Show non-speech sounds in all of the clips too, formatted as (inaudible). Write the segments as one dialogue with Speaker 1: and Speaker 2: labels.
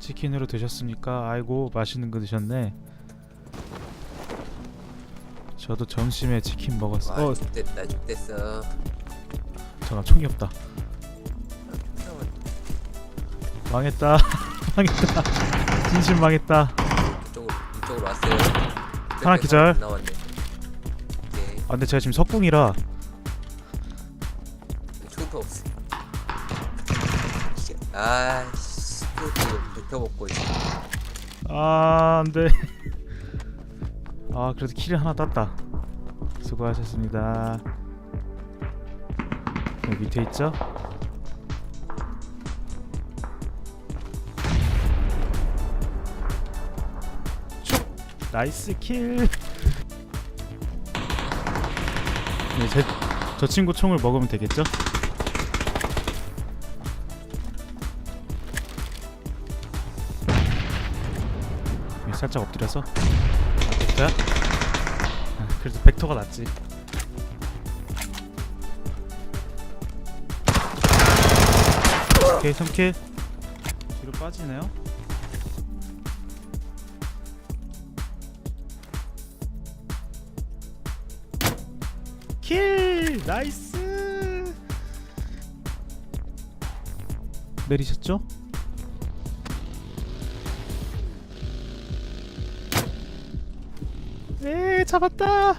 Speaker 1: 치킨으로 드셨습니까? 아이고 맛있는 거 드셨네. 저도 점심에 치킨 먹었어. 와어
Speaker 2: 죽됐다 죽됐어
Speaker 1: 잠깐 총이 없다. 망했다. (laughs) 망했다. 진심 망했다.
Speaker 2: 이쪽으로 이쪽으로 왔어요
Speaker 1: 하나 기절.
Speaker 2: 나왔네 오케이
Speaker 1: 아 근데 제가 지금 석궁이라
Speaker 2: 총도 없어 아씨 또 눕혀먹고 있어
Speaker 1: 아 안돼. (laughs) 아 그래도 킬을 하나 땄다. 수고하셨습니다. 여기 밑에 있죠? 슉! 나이스 킬. 네, 제, 저 친구 총을 먹으면 되겠죠? 살짝 엎드려서. 아, 벡터야? 아, 그래도 벡터가 낫지. 오케이 3킬. 뒤로 빠지네요. 킬! 나이스! 내리셨죠? 네 잡았다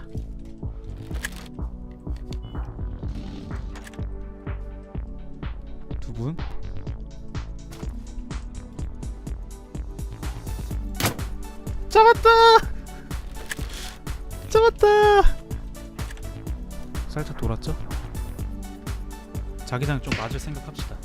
Speaker 1: 두 분? 잡았다 잡았다 살짝 돌았죠? 자기장 좀 맞을 생각합시다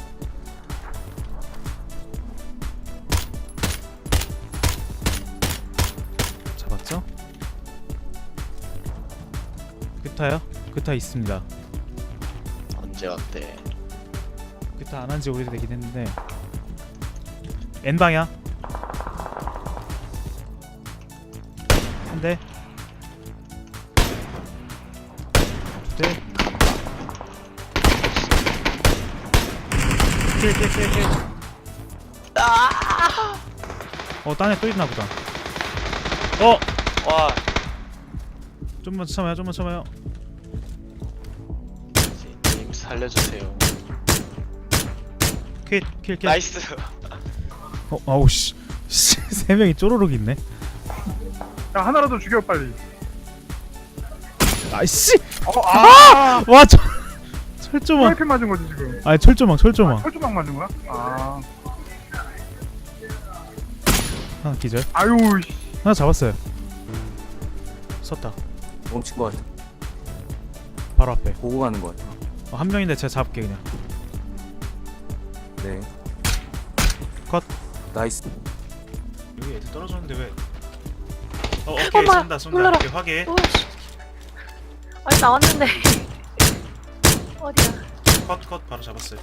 Speaker 1: 그타요? 그타 있습니다.
Speaker 3: 언제 왔대?
Speaker 1: 그타 안 한 지 오래되긴 했는데. N 방향 한 대? 두 대 킬 킬 킬킬 어 딴에 또 있나 보다. 어!
Speaker 3: 와
Speaker 1: 좀만 참아요 좀만 참아요
Speaker 3: 님 살려주세요.
Speaker 1: 킬킬킬
Speaker 3: 나이스. (laughs)
Speaker 1: 어 아우 씨세 (laughs) 명이 쪼르륵 있네
Speaker 4: 야 하나라도 죽여 빨리.
Speaker 1: 아이씨
Speaker 4: 어, 아!
Speaker 1: 와저 (laughs) 철조망
Speaker 4: 프라이팬 맞은 거지 지금.
Speaker 1: 아니 철조망 철조망
Speaker 4: 철조망 맞은 거야? 아,
Speaker 1: 하나 기절
Speaker 4: 아유, 씨.
Speaker 1: 하나 잡았어요 섰다
Speaker 2: 멈춘 것 같아.
Speaker 1: 바로 앞에.
Speaker 2: 보고 가는 것 같아.
Speaker 1: 어, 한 명인데 제가 잡게 그냥.
Speaker 2: 네.
Speaker 1: 컷.
Speaker 2: 나이스.
Speaker 1: 여기 애들 떨어졌는데 왜? 어 오케이
Speaker 5: 어머,
Speaker 1: 쏜다 쏜다.
Speaker 5: 놀라라.
Speaker 1: 오케이 화개.
Speaker 5: 오. 아니 나왔는데. (laughs) 어디야?
Speaker 1: 컷컷 바로 잡았어요.